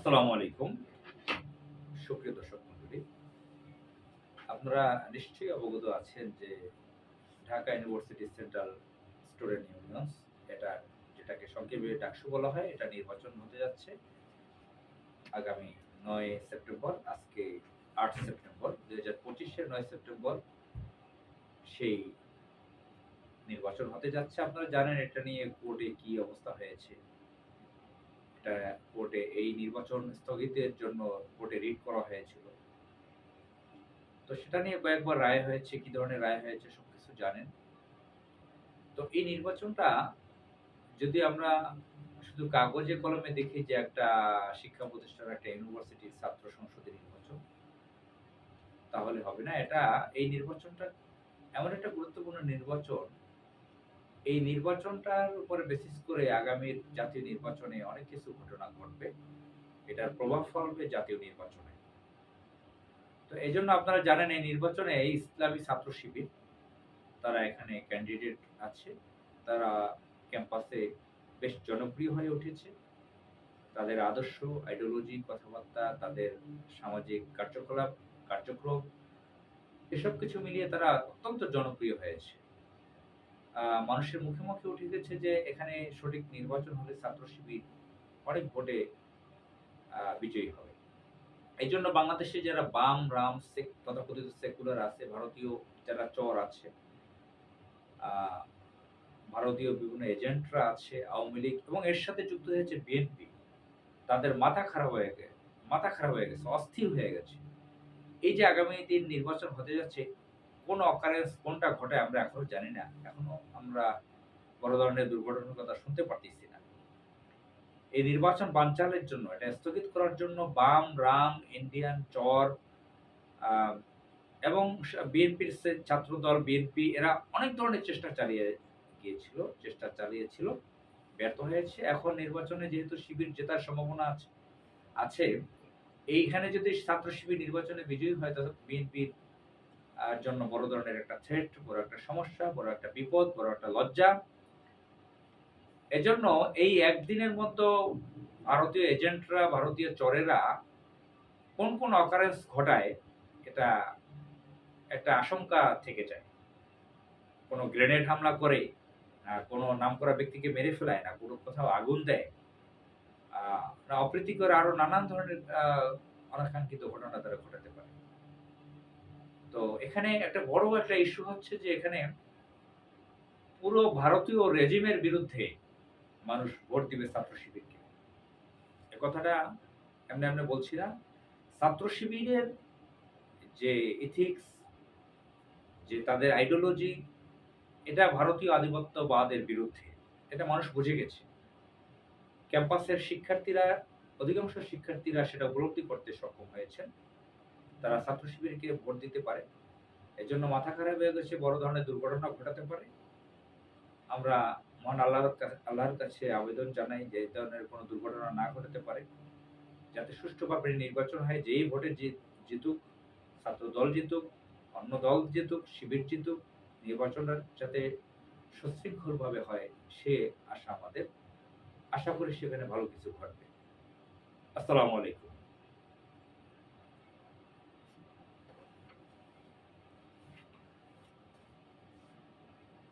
আসসালামু আলাইকুম। সুপ্রিয় দর্শক মন্ডলী আপনারা নিশ্চয়ই অবগত আছেন যে Dhaka university central student unions, এটা যেটাকে সংক্ষেপে ডাকসু বলা হয়, এটা নির্বাচন হতে যাচ্ছে। আগামী নয় সেপ্টেম্বর, আজকে আট সেপ্টেম্বর, দুই হাজার পঁচিশের নয় সেপ্টেম্বর, সেই নির্বাচন হতে যাচ্ছে। আপনারা জানেন এটা নিয়ে কোর্টে কি অবস্থা হয়েছে। কোর্টে এই নির্বাচন স্থগিতের জন্য কোর্টে রিট করা হয়েছিল। তো সেটা নিয়ে কয়েকবার রায় হয়েছে, কি ধরনের রায় হয়েছে সবকিছু জানেন। তো এই নির্বাচনটা যদি আমরা শুধু কাগজে কলমে দেখি যে একটা শিক্ষা প্রতিষ্ঠান, একটা ইউনিভার্সিটির ছাত্র সংসদের নির্বাচন, তাহলে হবে না। এটা এই নির্বাচনটা এমন একটা গুরুত্বপূর্ণ নির্বাচন এই নির্বাচনটার উপরে বেসিস করে আগামীর জাতীয় নির্বাচনে অনেক কিছু ঘটনা ঘটবে। এটার প্রভাব ফেলবে জাতীয় নির্বাচনে। তো এই জন্য আপনারা জানেন এই নির্বাচনে এই ইসলামী ছাত্র শিবির, তারা এখানে ক্যান্ডিডেট আছে। তারা ক্যাম্পাসে বেশ জনপ্রিয় হয়ে উঠেছে। তাদের আদর্শ আইডিওলজি কথাবার্তা, তাদের সামাজিক কার্যকলাপ, কার্যক্রম, এসব কিছু মিলিয়ে তারা অত্যন্ত জনপ্রিয় হয়েছে। মানুষের মুখে মুখে উঠে গেছে যে এখানে সঠিক নির্বাচন হলে ছাত্র শিবির অনেক ভোটে বিজয়ী হবে। এই জন্য বাংলাদেশে যারা বাম, রাম তথাকথিত সেকুলার আছে, ভারতীয় যারা চর আছে ভারতীয় বিভিন্ন এজেন্টরা আছে, আওয়ামী লীগ এবং এর সাথে যুক্ত হয়েছে বিএনপি, তাদের মাথা খারাপ হয়ে গেছে মাথা খারাপ হয়ে গেছে, অস্থির হয়ে গেছে। এই যে আগামী দিন নির্বাচন হতে যাচ্ছে কোন অকারেন্স কোনটা ঘটে আমরা এখনও জানি না। এখনও আমরা বড় ধরনের দুর্ঘটনার কথা শুনতে পারতেছি না। এই নির্বাচন বানচালের জন্য, এটা স্থগিত করার জন্য বাম, রাম, ইন্ডিয়ান, চর এবং বিএনপির ছাত্র দল বিএনপি, এরা অনেক ধরনের চেষ্টা চালিয়ে গিয়েছিল, চেষ্টা চালিয়েছিল, ব্যর্থ হয়েছে। এখন নির্বাচনে যেহেতু শিবির জেতার সম্ভাবনা আছে আছে, এইখানে যদি ছাত্র শিবির নির্বাচনে বিজয়ী হয়, তাহলে বিএনপির জন্য বড় ধরনের একটা থ্রেট বড় একটা সমস্যা, বড় একটা বিপদ, বড় একটা লজ্জা। এজন্য এই একদিনের মধ্যে ভারতীয় এজেন্টরা ভারতীয় চরেরা কোন কোন অকারেন্স ঘটায়, এটা একটা আশঙ্কা থেকে যায়। কোনো গ্রেনেড হামলা করে কোনো নামকরা ব্যক্তিকে মেরে ফেলায় না, কোনো কোথাও আগুন দেয় অপ্রীতিকর আরও নানান ধরনের অনাকাঙ্ক্ষিত ঘটনা তারা পারে তো এখানে একটা বড় একটা ইস্যু হচ্ছে যে এখানে পুরো ভারতীয় রেজিমের বিরুদ্ধে মানুষ ভোট দিবে ছাত্র শিবিরকে। এ কথাটা এমনি এমনি বলছি না। ছাত্র শিবিরের যে ইথিক্স যে তাদের আইডিওলজি এটা ভারতীয় আধিপত্যবাদের বিরুদ্ধে, এটা মানুষ বুঝে গেছে। ক্যাম্পাসের শিক্ষার্থীরা, অধিকাংশ শিক্ষার্থীরা সেটা উপলব্ধি করতে সক্ষম হয়েছেন। তারা ছাত্র শিবিরকে ভোট দিতে পারে। এজন্য মাথা খারাপ হয়ে গেছে, বড় ধরনের দুর্ঘটনা ঘটাতে পারে। আমরা মহান আল্লাহর আল্লাহর কাছে আবেদন জানাই যে এই ধরনের কোনো দুর্ঘটনা না ঘটাতে পারে। যাতে সুষ্ঠুভাবে নির্বাচন হয়, যেই ভোটে জিতুক, ছাত্র দল জিতুক, অন্য দল জিতুক, শিবির জিতুক নির্বাচনটা যাতে সুশৃঙ্খলভাবে হয়, সে আশা আমাদের। আশা করি সেখানে ভালো কিছু ঘটবে। আসসালামু আলাইকুম।